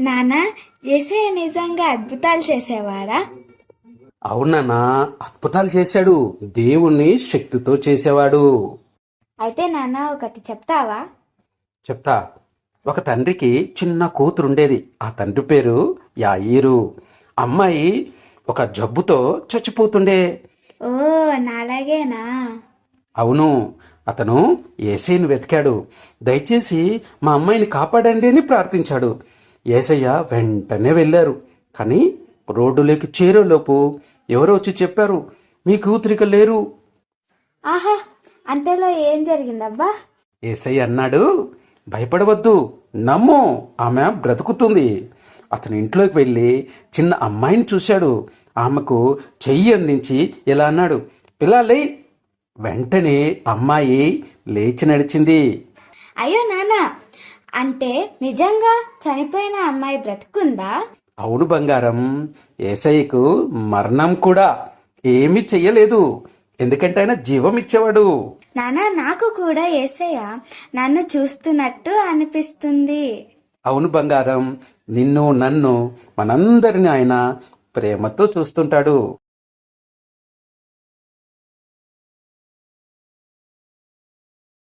నానా ఏసే నిజంగా అద్భుతాలు చేసేవాడా? అవునన్నా అద్భుతాలు చేశాడు. దేవుణ్ణి శక్తితో చేసేవాడు. అయితే నాన్న ఒకటి చెప్తావా? చెప్తా. ఒక తండ్రికి చిన్న కూతురుండేది. ఆ తండ్రి పేరు యాయిరు. అమ్మాయి ఒక జబ్బుతో చచ్చిపోతుండే. ఓ నాలాగేనా? అవును అతను ఏసైని వెతికాడు. దయచేసి మా అమ్మాయిని కాపాడండి అని ప్రార్థించాడు. ఏసయ్య వెంటనే వెళ్ళారు. కానీ రోడ్డులోకి చేరేలోపు ఎవరో వచ్చి చెప్పారు మీ కూతురిక లేరు. ఆహా అంతలో ఏం జరిగిందబ్బా? ఏసయ్య అన్నాడు భయపడవద్దు నమ్ము ఆమె బ్రతుకుతుంది. అతను ఇంట్లోకి వెళ్ళి చిన్న అమ్మాయిని చూశాడు. ఆమెకు చెయ్యి అందించి ఇలా అన్నాడు పిల్లాలే వెంటనే అమ్మాయి లేచి నడిచింది. అయ్యో నాన్న అంటే నిజంగా చనిపోయిన అమ్మాయి బ్రతుకుందా? అవును బంగారం. ఏసయ్యకు మరణం కూడా ఏమీ చెయ్యలేదు. ఎందుకంటే ఆయన జీవం ఇచ్చేవాడు నాన్న నాకు కూడా ఏసయ్య నన్ను చూస్తున్నట్టు అనిపిస్తుంది. అవును బంగారం. నిన్ను నన్ను మనందరిని ఆయన ప్రేమతో చూస్తుంటాడు.